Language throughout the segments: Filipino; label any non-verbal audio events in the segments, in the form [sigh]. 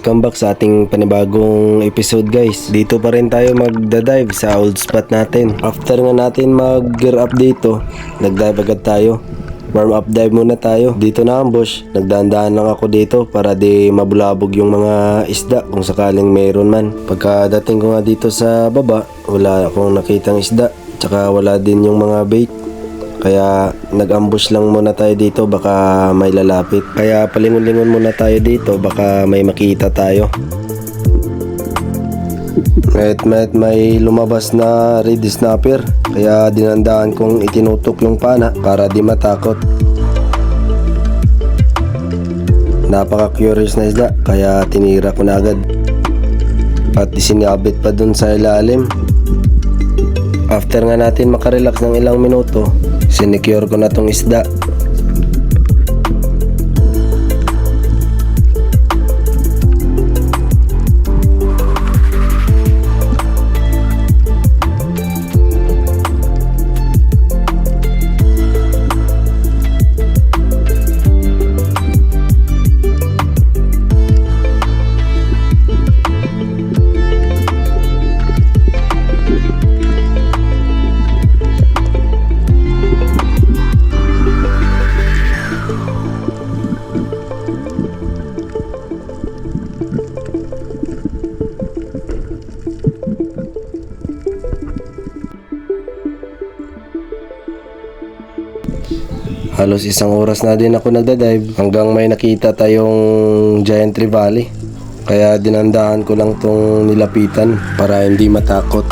Welcome back sa ating panibagong episode guys. Dito pa rin tayo magda-dive sa old spot natin. After nga natin mag-gear up dito, nag-dive agad tayo. Warm up dive muna tayo. Dito na ambush. Nagdaan-daan lang ako dito para di mabulabog yung mga isda kung sakaling mayroon man. Pagkadating ko nga dito sa baba, wala akong nakitang isda. Tsaka wala din yung mga bait. Kaya nag-ambush lang muna tayo dito baka may lalapit. Kaya palingon-lingon muna tayo dito baka may makita tayo. Met met may lumabas na reed snapper kaya dinandaan kong itinutok yung pana para di matakot. Napaka-curious na isda kaya tinira ko na agad. At isinabit pa dun sa ilalim. After nga natin makarelax ng ilang minuto, sinecure ko na tong isda. Halos isang oras na din ako nagda-dive hanggang may nakita tayong Giant Trevally. Kaya dinandahan ko lang tong nilapitan para hindi matakot.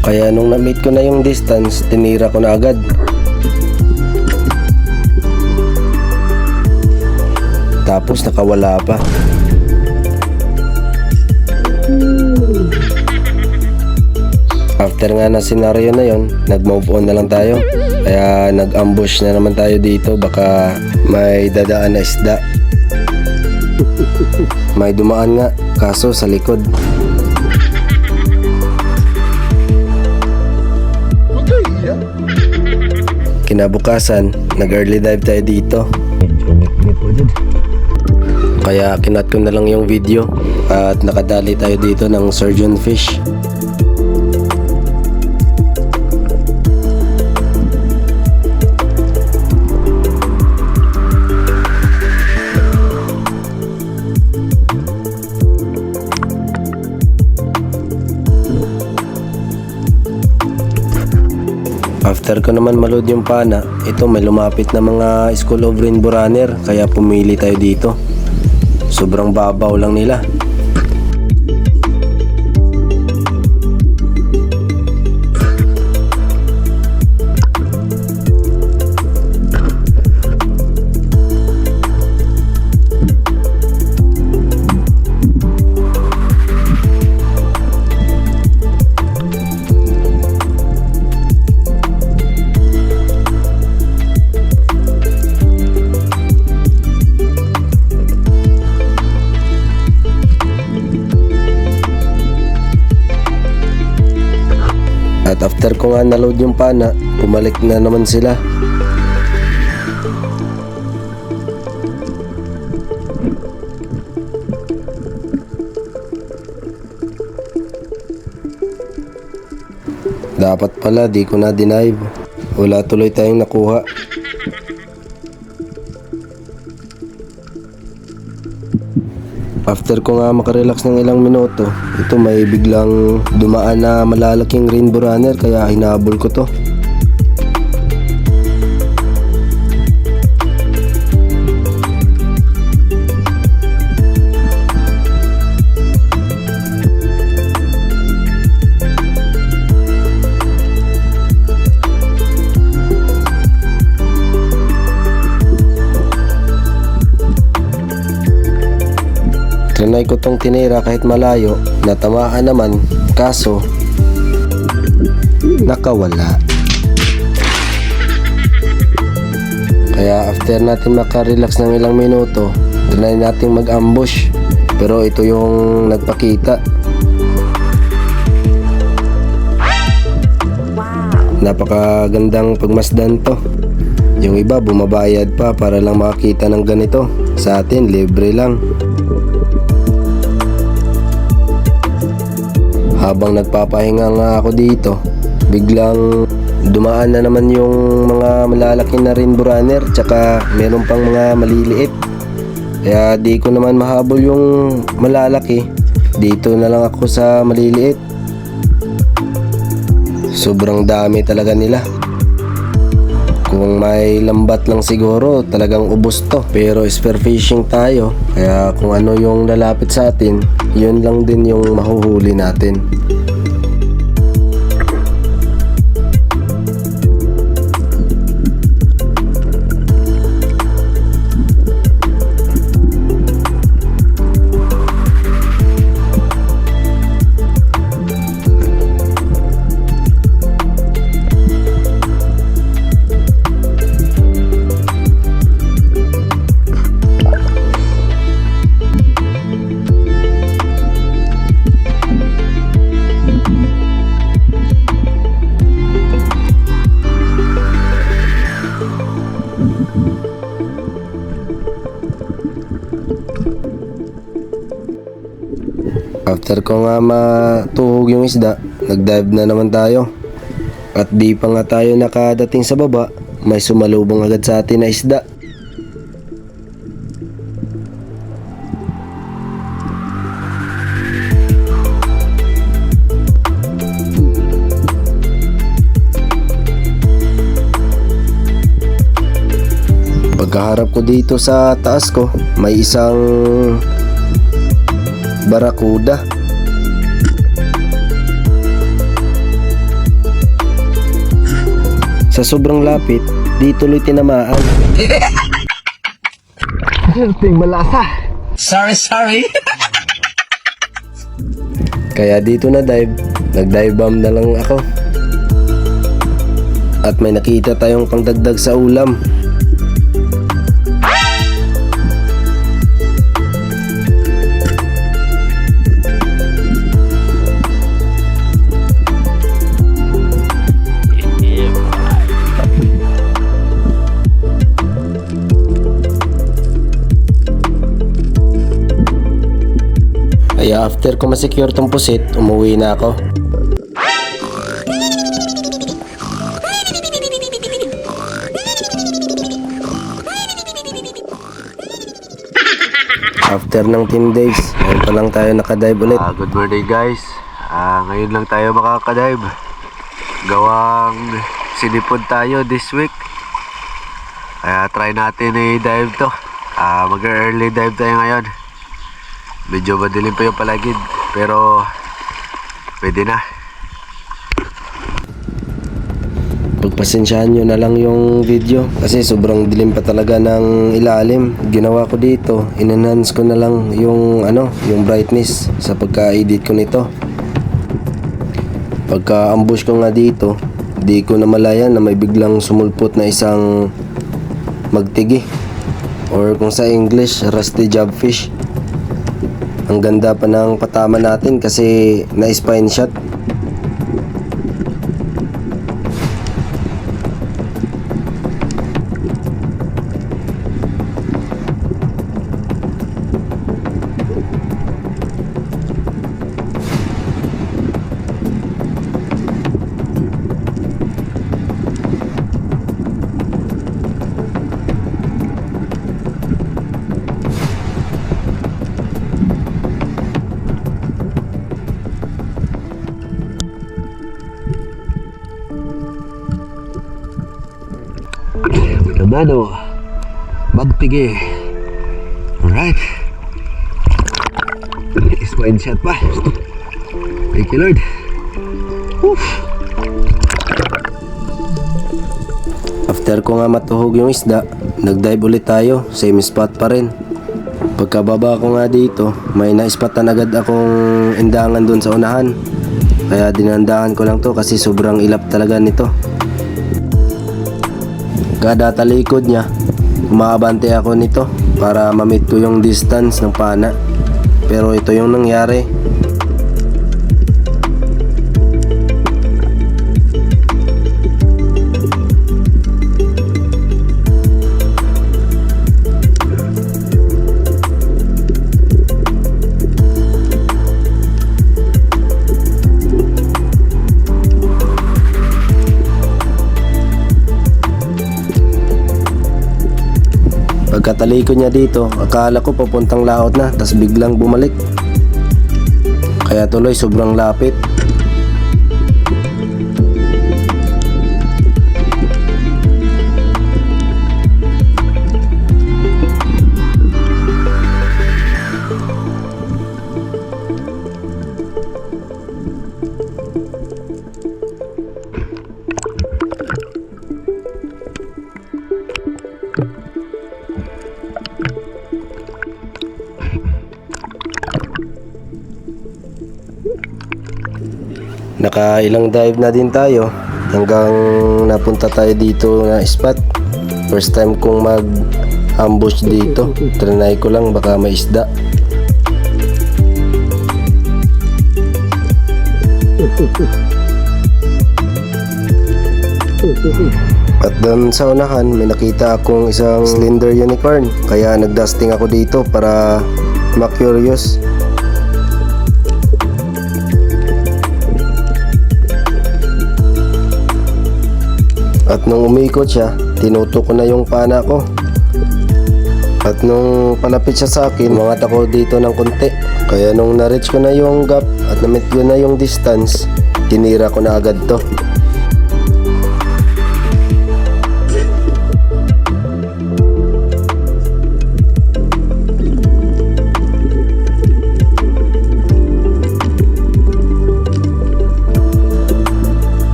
Kaya nung na-meet ko na yung distance, tinira ko na agad. Tapos nakawala pa. After nga na senaryo na yon, nag-move on na lang tayo. Kaya nag-ambush na naman tayo dito. Baka may dadaan na isda. May dumaan nga, kaso sa likod. Kinabukasan, nag-early dive tayo dito. Kaya kinat ko na lang yung video at nakadali tayo dito ng surgeon fish. After ko naman maload yung pana, ito may lumapit na mga School of Rainbow Runner kaya pumili tayo dito. Sobrang babaw lang nila. At after ko nga naload yung pana, pumalik na naman sila. Dapat pala di ko na denive. Wala tuloy tayong nakuha. After ko nga makarelax ng ilang minuto, ito may biglang dumaan na malalaking rainbow runner kaya hinabol ko to. Trinay ko tong tinira kahit malayo, natamaan naman, kaso nakawala. Kaya after natin makarelax ng ilang minuto, Trinay natin mag-ambush. Pero ito yung nagpakita. Napakagandang pagmasdan to. Yung iba bumabayad pa para lang makakita ng ganito. Sa atin, libre lang. Habang nagpapahinga nga ako dito, biglang dumaan na naman yung mga malalaki na rainbow runner tsaka meron pang mga maliliit. Kaya di ko naman mahabol yung malalaki. Dito na lang ako sa maliliit. Sobrang dami talaga nila. Kung may lambat lang siguro, talagang ubos to. Pero spear fishing tayo. Kaya kung ano yung lalapit sa atin, yun lang din yung mahuhuli natin. After ko nga matuhog yung isda, nag-dive na naman tayo. At di pa nga tayo nakadating sa baba, may sumalubong agad sa atin na isda. Dito sa taas ko, may isang barakuda. Sa sobrang lapit, di tuloy tinamaan. [laughs] Ting malasa. Sorry, sorry. Kaya dito na dive, nag-dive bomb na lang ako. At may nakita tayong pangdagdag sa ulam. After ko masecure tong pusit, umuwi na ako. After ng 10 days, ngayon pa lang tayo nakadive ulit. Ah, good morning guys. Ah, ngayon lang tayo makakadive. Gawang sinipod tayo this week. Kaya try natin i-dive to. Ah, mag-early dive tayo ngayon. Medyo madilim pa yung palagid. Pero pwede na. Pagpasensyahan nyo na lang yung video kasi sobrang dilim pa talaga ng ilalim. Ginawa ko dito, in-enhance ko na lang yung ano, yung brightness sa pagka-edit ko nito. Pagka-ambush ko nga dito, di ko namalayan na may biglang sumulpot na isang magtigi or kung sa English, rusty jobfish. Ang ganda pa ng patama natin kasi na-spine shot. Hermano, magpige. Alright. Spine shot pa. Thank you Lord. Oof. After ko nga matuhog yung isda, nag-dive ulit tayo, same spot pa rin. Pagkababa ko nga dito, may naispatan agad akong indangan doon sa unahan. Kaya dinandahan ko lang to kasi sobrang ilap talaga nito. Kada talikod niya, umaabante ako nito. para mamit ko yung distance ng pana. Pero ito yung nangyari. Pagkatalikod niya dito, akala ko papuntang laot na, tas biglang bumalik. Kaya tuloy sobrang lapit. Nakailang dive na din tayo hanggang napunta tayo dito na spot. First time kong mag ambush dito. Trinay ko lang baka may isda. At doon sa unahan, may nakita akong isang slender unicorn. Kaya nagdusting ako dito para ma-curious. At nung umikot siya, tinutok ko na yung pana ko. At nung palapit siya sa akin, umangat ako dito ng konti. Kaya nung na-reach ko na yung gap at na-meet ko na yung distance, tinira ko na agad to.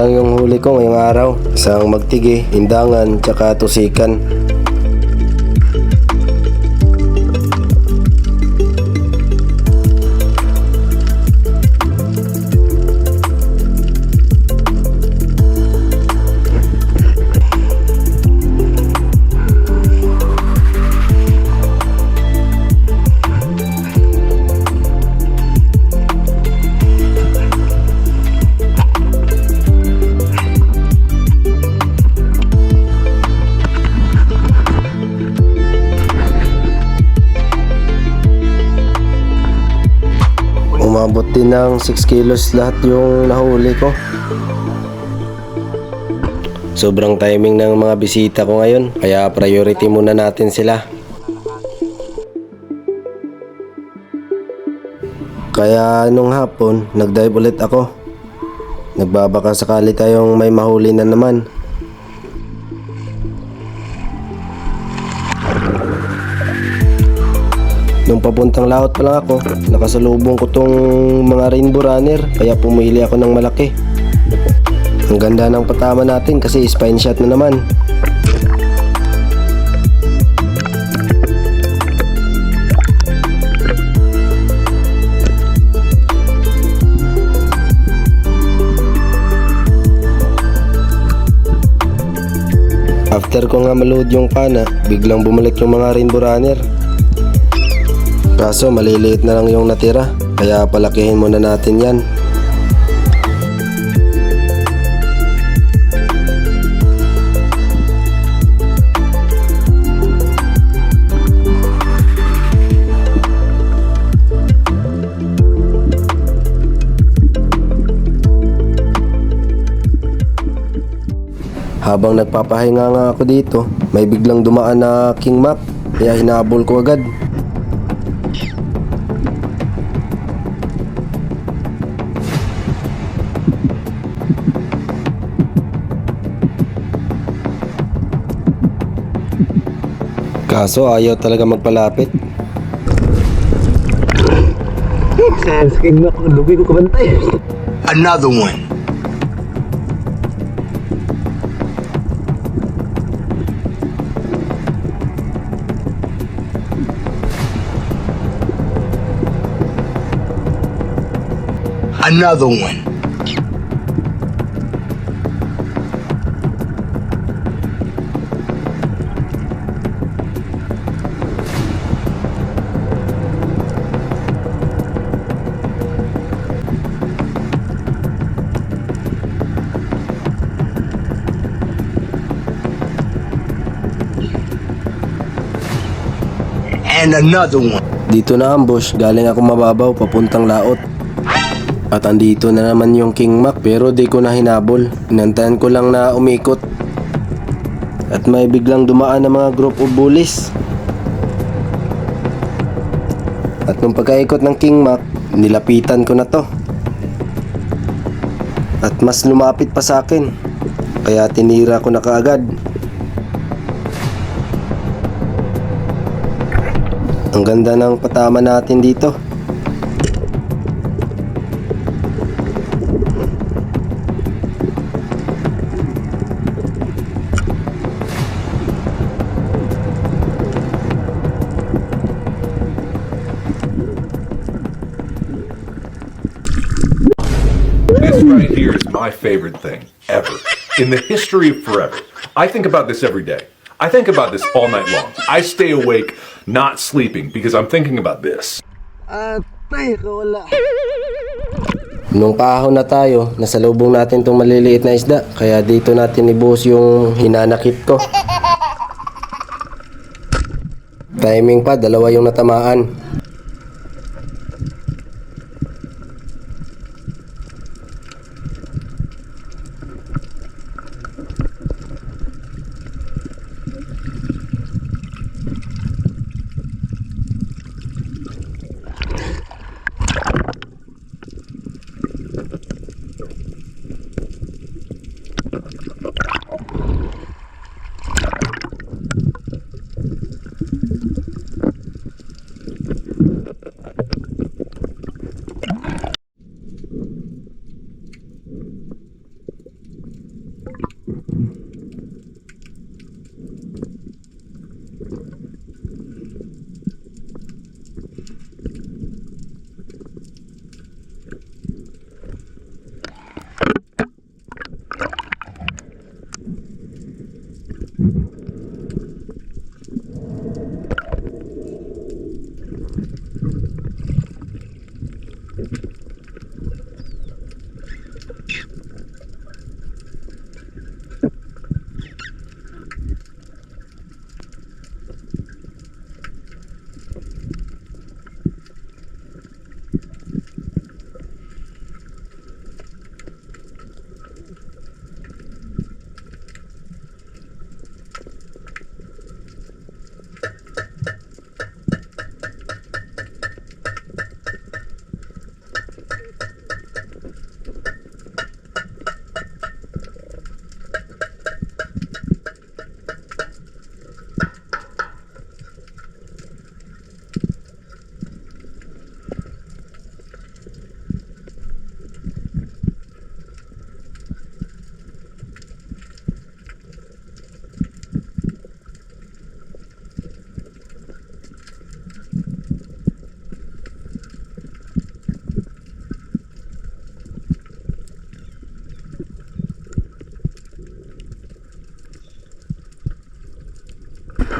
Lang yung huli ko ngayong araw. Isang magtigi, indangan, tsaka tusikan. Ng 6 kilos lahat yung nahuli ko. Sobrang timing ng mga bisita ko ngayon, kaya priority muna natin sila. Kaya nung hapon, nag-dive ulit ako. Nagbabaka sakali tayong may mahuli na naman. Papuntang laot pa lang ako, nakasalubong ko tong mga rainbow runner, kaya pumili ako ng malaki. Ang ganda ng patama natin kasi spine shot na naman. After ko nga maload yung pana, biglang bumalik yung mga rainbow runner. Kaso maliliit na lang yung natira, kaya palakihin muna natin yan. Habang nagpapahinga nga ako dito, may biglang dumaan na King Mac, kaya hinabol ko agad. Kaso ayaw talaga magpalapit. King Mac, lugi ko kabantay. Another one. Another one. And another one. Dito na ambush, galing ako mababaw papuntang laot. At andito na naman yung King Mac pero di ko na hinabol. Inantayan ko lang na umikot. At may biglang dumaan ng mga group of bullies. At nung pagkaikot ng King Mac, nilapitan ko na to. At mas lumapit pa sa akin. Kaya tinira ko na kaagad. Ang ganda ng patama natin dito. This right here is my favorite thing ever in the history of forever. I think about this every day. I think about this all night long. I stay awake, not sleeping, because I'm thinking about this. Nung paahon na tayo, nasa lubong natin itong maliliit na isda. Kaya dito natin ibuhos yung hinanakit ko. Timing pa, dalawa yung natamaan.